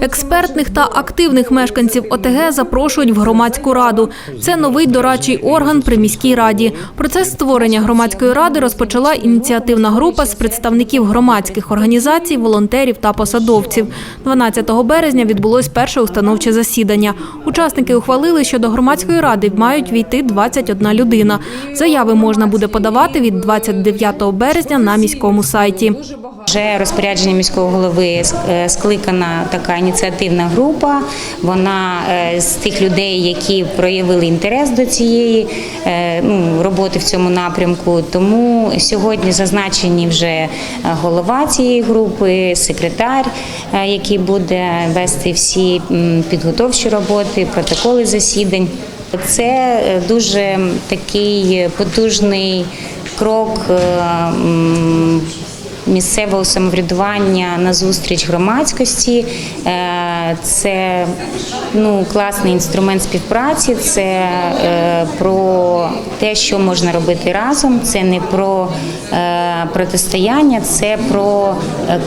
Експертних та активних мешканців ОТГ запрошують в громадську раду. Це новий дорадчий орган при міській раді. Процес створення громадської ради розпочала ініціативна група з представників громадських організацій, волонтерів та посадовців. 12 березня відбулось перше установче засідання. Учасники ухвалили, що до громадської ради мають війти 21 людина. Заяви можна буде подавати від 29 березня на міському сайті. Вже розпорядження міського голови е, скликана така ініціативна група. Вона е, з тих людей, які проявили інтерес до цієї е, ну, роботи в цьому напрямку. Тому сьогодні зазначені вже голова цієї групи, секретар, який буде вести всі підготовчі роботи, протоколи засідань. Це дуже такий потужний крок. Місцевого самоврядування на зустріч громадськості. Е, Це ну, класний інструмент співпраці. Це е, про те, що можна робити разом. Це не про е, протистояння, це про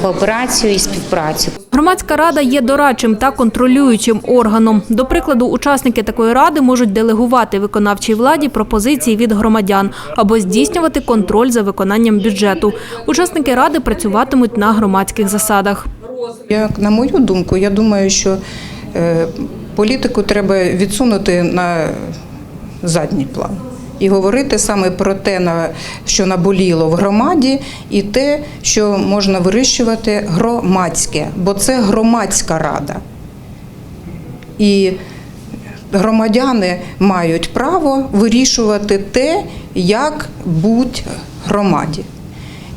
кооперацію і співпрацю. Громадська рада є дорадчим та контролюючим органом. До прикладу, учасники такої ради можуть делегувати виконавчій владі пропозиції від громадян або здійснювати контроль за виконанням бюджету. Учасники ради працюватимуть на громадських засадах. Як на мою думку, я думаю, що е, політику треба відсунути на задній план і говорити саме про те, що наболіло в громаді, і те, що можна вирішувати громадське, бо це громадська рада. І громадяни мають право вирішувати те, як будь громаді.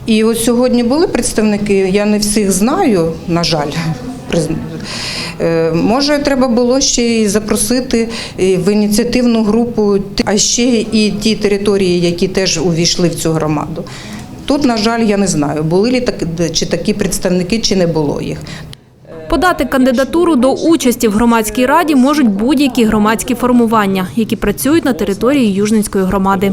І от сьогодні були представники, я не всіх знаю, на жаль. Е, Може, треба було ще й запросити в ініціативну групу, а ще і ті території, які теж увійшли в цю громаду. Тут, на жаль, я не знаю, були лі так, чи такі представники, чи не було їх. Подати кандидатуру до участі в громадській раді можуть будь-які громадські формування, які працюють на території Южненської громади.